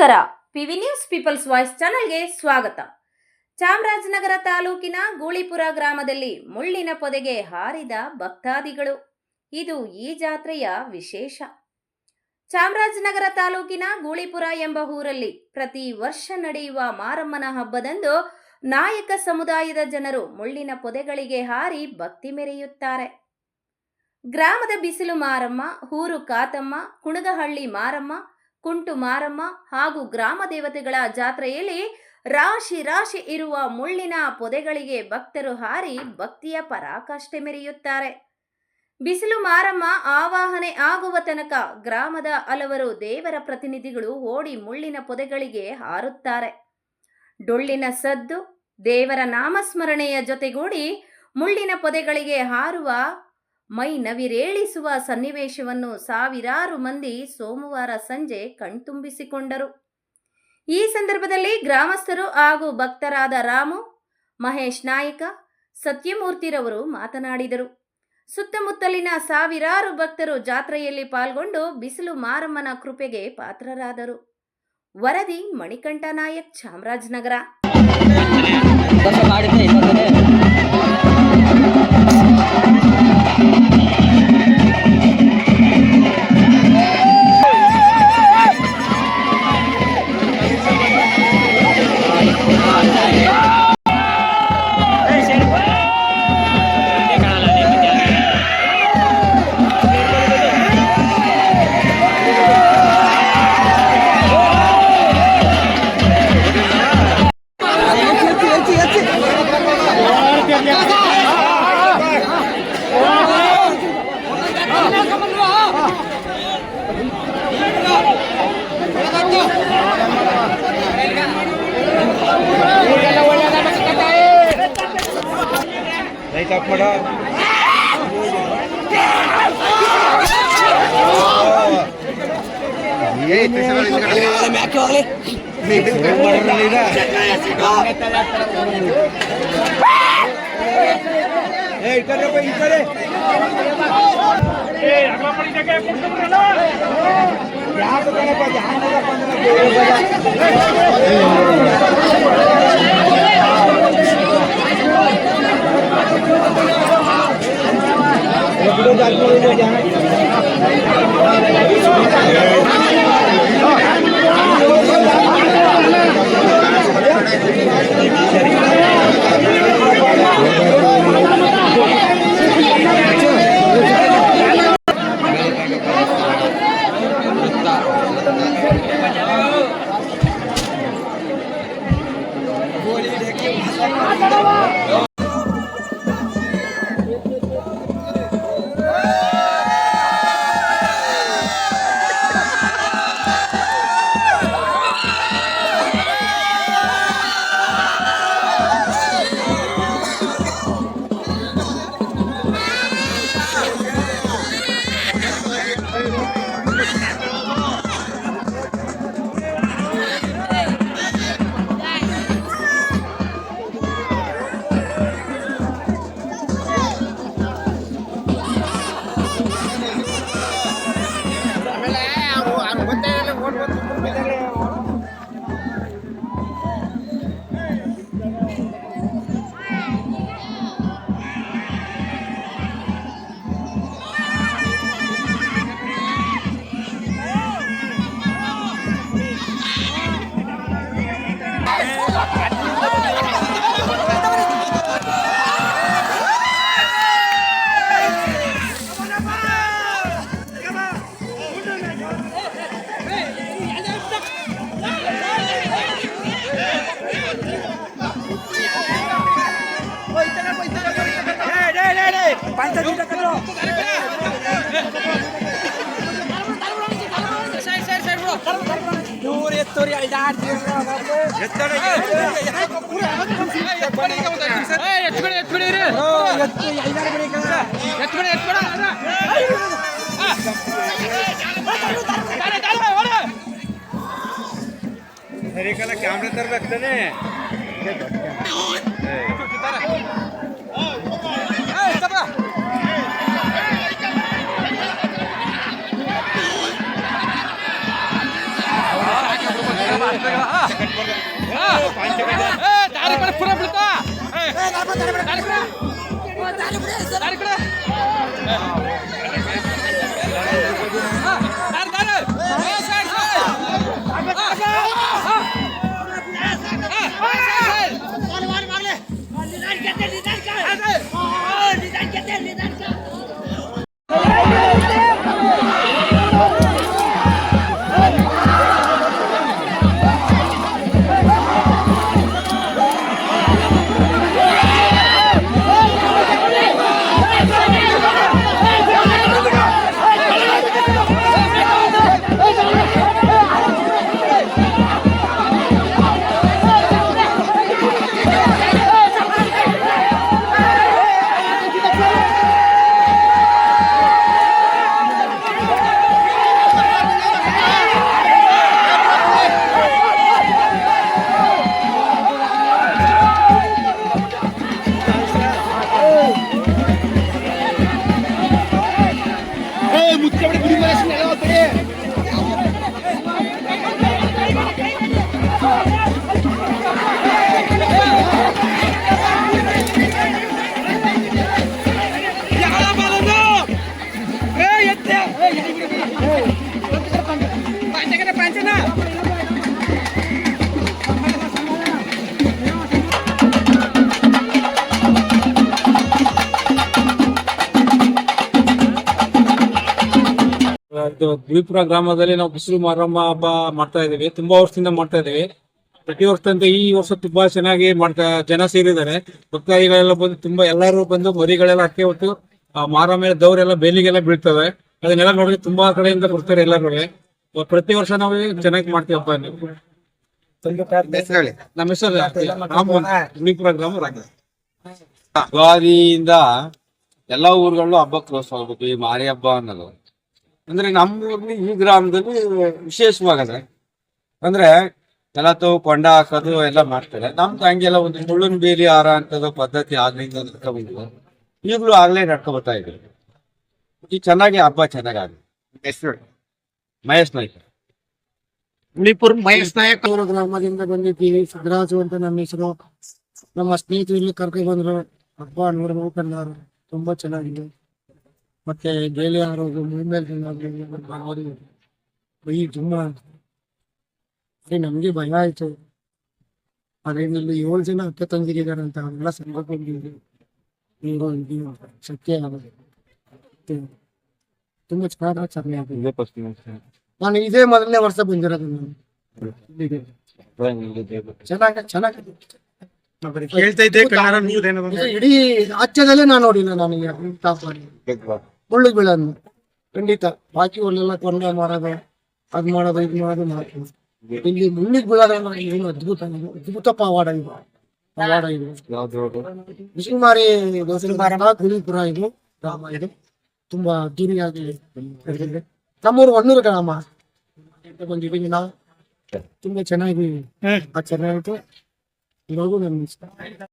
ನಮಸ್ಕಾರ. PV news people's voice ಚಾನೆಲ್ಗೆ ಸ್ವಾಗತ. ಚಾಮರಾಜನಗರ ತಾಲೂಕಿನ ಗೂಳಿಪುರ ಗ್ರಾಮದಲ್ಲಿ ಮುಳ್ಳಿನ ಪೊದೆಗೆ ಹಾರಿದ ಭಕ್ತಾದಿಗಳು. ಇದು ಈ ಜಾತ್ರೆಯ ವಿಶೇಷ. ಚಾಮರಾಜನಗರ ತಾಲೂಕಿನ ಗೂಳಿಪುರ ಎಂಬ ಊರಲ್ಲಿ ಪ್ರತಿ ವರ್ಷ ನಡೆಯುವ ಮಾರಮ್ಮನ ಹಬ್ಬದಂದು ನಾಯಕ ಸಮುದಾಯದ ಜನರು ಮುಳ್ಳಿನ ಪೊದೆಗಳಿಗೆ ಹಾರಿ ಭಕ್ತಿ ಮೆರೆಯುತ್ತಾರೆ. ಗ್ರಾಮದ ಬಿಸಿಲು ಮಾರಮ್ಮ ಹೂರು ಕಾತಮ್ಮ ಕುಣಗಹಳ್ಳಿ ಮಾರಮ್ಮ ಕುಂಟು ಮಾರಮ್ಮ ಹಾಗೂ ಗ್ರಾಮ ದೇವತೆಗಳ ಜಾತ್ರೆಯಲ್ಲಿ ರಾಶಿ ರಾಶಿ ಇರುವ ಮುಳ್ಳಿನ ಪೊದೆಗಳಿಗೆ ಭಕ್ತರು ಹಾರಿ ಭಕ್ತಿಯ ಪರಾಕಾಷ್ಠೆ ಮೆರೆಯುತ್ತಾರೆ. ಬಿಸಿಲು ಮಾರಮ್ಮ ಆವಾಹನೆ ಆಗುವ ತನಕ ಗ್ರಾಮದ ಹಲವರು ದೇವರ ಪ್ರತಿನಿಧಿಗಳು ಓಡಿ ಮುಳ್ಳಿನ ಪೊದೆಗಳಿಗೆ ಹಾರುತ್ತಾರೆ. ಡೊಳ್ಳಿನ ಸದ್ದು ದೇವರ ನಾಮಸ್ಮರಣೆಯ ಜೊತೆಗೂಡಿ ಮುಳ್ಳಿನ ಪೊದೆಗಳಿಗೆ ಹಾರುವ ಮೈ ನವಿರೇಳಿಸುವ ಸನ್ನಿವೇಶವನ್ನು ಸಾವಿರಾರು ಮಂದಿ ಸೋಮವಾರ ಸಂಜೆ ಕಣ್ತುಂಬಿಸಿಕೊಂಡರು. ಈ ಸಂದರ್ಭದಲ್ಲಿ ಗ್ರಾಮಸ್ಥರು ಹಾಗೂ ಭಕ್ತರಾದ ರಾಮು, ಮಹೇಶ್ ನಾಯಕ, ಸತ್ಯಮೂರ್ತಿರವರು ಮಾತನಾಡಿದರು. ಸುತ್ತಮುತ್ತಲಿನ ಸಾವಿರಾರು ಭಕ್ತರು ಜಾತ್ರೆಯಲ್ಲಿ ಪಾಲ್ಗೊಂಡು ಬಿಸಿಲು ಮಾರಮ್ಮನ ಕೃಪೆಗೆ ಪಾತ್ರರಾದರು. ವರದಿ ಮಣಿಕಂಠ ನಾಯಕ್, ಚಾಮರಾಜನಗರ. ಯಾಕೆ ಕಣಪ್ಪ ಸರಿ ಕಲ પાંચ સેકન્ડ এই মুচকে গুলি করে ಇದು ದ್ವೀಪುರ ಗ್ರಾಮದಲ್ಲಿ ನಾವು ಬಿಸಿಲು ಮಾರಮ್ಮ ಹಬ್ಬ ಮಾಡ್ತಾ ಇದೀವಿ ತುಂಬಾ ವರ್ಷದಿಂದ ಮಾಡ್ತಾ ಇದೀವಿ ಪ್ರತಿ ವರ್ಷದಂತೆ ಈ ವರ್ಷ ತುಂಬಾ ಚೆನ್ನಾಗಿ ಮಾಡ್ತಾ ಜನ ಸೇರಿದ್ದಾರೆ. ಭಕ್ತಾದಿಗಳೆಲ್ಲ ಬಂದು ತುಂಬಾ ಎಲ್ಲರೂ ಬಂದು ಮರಿಗಳೆಲ್ಲ ಅಕ್ಕಿ ಹೊತ್ತು ಆ ಮಾರ ಮೇಲೆ ದೌರೆಲ್ಲ ಬೇಲಿಗೆಲ್ಲ ಬೀಳ್ತವೆ. ಅದನ್ನೆಲ್ಲ ನೋಡಿ ತುಂಬಾ ಕಡೆಯಿಂದ ಬರ್ತಾರೆ ಎಲ್ಲರೂ ಪ್ರತಿ ವರ್ಷ ನಾವು ಚೆನ್ನಾಗಿ ಮಾಡ್ತೀವಿ ಹಬ್ಬ ನಮ್ಮ ಹೆಸರು ದ್ವೀಪುರ ಗ್ರಾಮ ರಾಮ. ಯುಗಾದಿಯಿಂದ ಎಲ್ಲಾ ಊರುಗಳು ಹಬ್ಬ ಕ್ಲೋಸ್ ಆಗ್ಬೇಕು ಈ ಮಾರಿ ಹಬ್ಬ ಅನ್ನೋದು. ಅಂದ್ರೆ ನಮ್ಮೂರ್ಲಿ ಈ ಗ್ರಾಮದಲ್ಲಿ ವಿಶೇಷವಾಗದೆ. ಅಂದ್ರೆ ಕೆಲತ್ತು ಕೊಂಡ ಹಾಕೋದು ಎಲ್ಲ ಮಾಡ್ತಾರೆ. ನಮ್ದು ಹಂಗೆಲ್ಲ ಒಂದು ಮುಳ್ಳಿನ ಬೇಲಿ ಆರ ಅಂತದ ಪದ್ಧತಿ ಆಗ್ಲಿಂದ ನಡ್ಕೊಂಡ್ಬಂದಿದೆ ಈಗಲೂ ಆಗ್ಲೇ ನಡ್ಕೊಬರ್ತಾ ಇದೆ ಈ ಚೆನ್ನಾಗಿ ಹಬ್ಬ ಚೆನ್ನಾಗಿ ಆಗಿದೆ ಮಹೇಶ್ ನಾಯ್ಕ. ಮುನಿಪುರ್ ಮಹೇಶ್ ನಾಯಕ್. ಅವರ ಗ್ರಾಮದಿಂದ ಬಂದಿದ್ದೀವಿ. ಸಿದ್ದರಾಜು ಅಂತ ನಮ್ಮ ಹೆಸರು. ನಮ್ಮ ಸ್ನೇಹಿತರು ಇಲ್ಲಿ ಕರ್ಕೊಂಡು ಬಂದ್ರು ಹಬ್ಬ ನೋಡ್ಬೇಕು ತುಂಬಾ ಚೆನ್ನಾಗಿದೆ. ಮತ್ತೆ ಬೇಲಿ ಆರೋದು ಮೇಲೆ ನೋಡಿ. ಬೈ ತುಂಬಾ ಅದೇ ನಮ್ಗೆ ಭಯ ಆಯ್ತು. ಅದೇ ಇಲ್ಲಿ ಏಳು ಜನ ಅಕ್ಕ ತಂದಿರಿದ್ದಾರೆ ಅಂತ ಅವರೆಲ್ಲ ಸಂಘ ಬಂದಿದ್ರು ಹಿಂಗೋ ಇದು ಸತ್ಯ ಆಗೋದು ಮತ್ತೆ ತುಂಬಾ ಚೆನ್ನಾಗಿ ಆಚರಣೆ ಆಗಿದೆ. ನಾನು ಇದೇ ಮೊದಲನೇ ವರ್ಷ ಬಂದಿರೋದು ನಾನು. ಇಲ್ಲಿಗೆ. ಚೆನ್ನಾಗಿ ಚೆನ್ನಾಗಿದೆ ಕೇಳ್ತಾ ಇದ್ದೆ ಕನ್ನಡ ಇದು ಇಡೀ ರಾಜ್ಯದಲ್ಲೇ ನಾನು ನೋಡಿಲ್ಲ ನನಗೆ ಈ ಟಾಪ್ ಮಾಡಿ ಮುಳ್ಳು ಬೀಳನ್ನು ಖಂಡಿತ. ಬಾಕಿ ಒಳ್ಳೆಲ್ಲ ಕೊಂಡ ಮಾಡೋದು ಅದ್ ಮಾಡೋದು ಇದು ಮಾಡೋದು ಮಾಡ್ತೀನಿ ಇಲ್ಲಿ ಮುಳ್ಳಿಗೆ ಬೀಳೋದು ಏನು ಅದ್ಭುತ. ಅದ್ಭುತ ಪವಾಡ ಇದು. ಪವಾಡ ಇದು. ಬಿಸಿಮಾರಿ ಗುರುಪುರ ಇದು ಗ್ರಾಮ ಇದು. ತುಂಬಾ ಅದ್ದೂರಿಯಾಗಿ ನಡೆದಿದೆ. ನಮ್ಮೂರು ಹೊನ್ನೂರು ಗ್ರಾಮ. ಬಂದಿದ್ದೀವಿ ನಾವು. ತುಂಬಾ ಚೆನ್ನಾಗಿ ಆಚರಣೆ ಆಯ್ತು. 喜んでまし。